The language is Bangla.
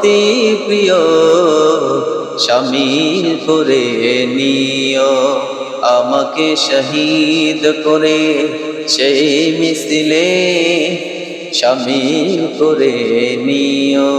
অতি প্রিয় শামিল করে নিও। আমাকে শহীদ করে সেই মিছিলে শামিল করে নিও।